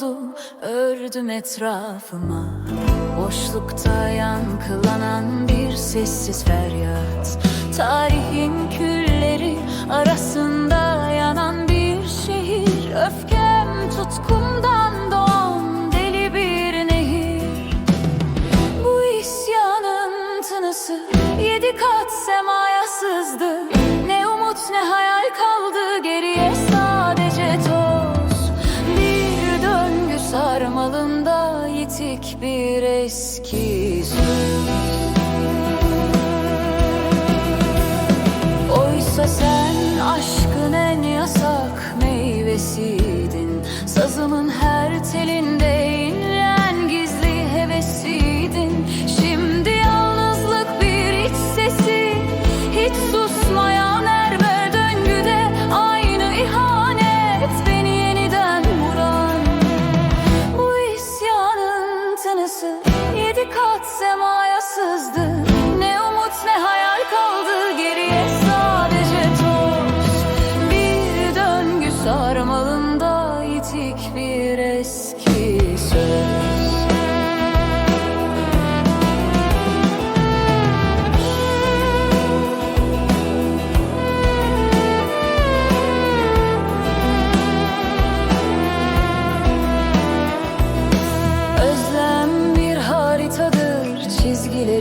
Gördüm etrafıma. Boşlukta yankılanan bir sessiz feryat. Tarihin külleri arasında yanan bir şehir. Öfkem tutkumdan doğan deli bir nehir. Bu isyanın tınısı yedi kat semaya sızdı sarmalında yitik bir eski söz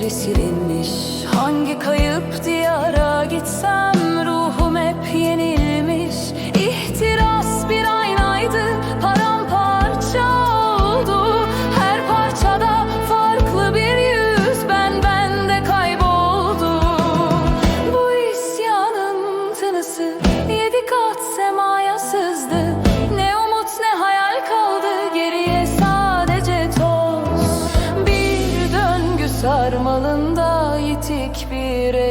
Silinmiş. Hangi kayıp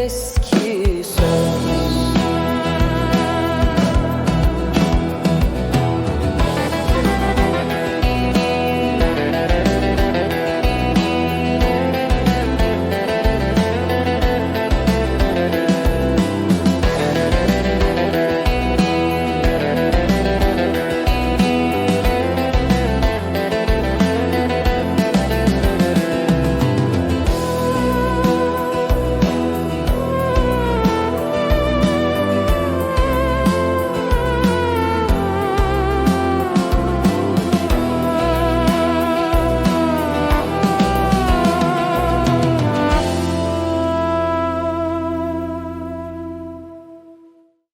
this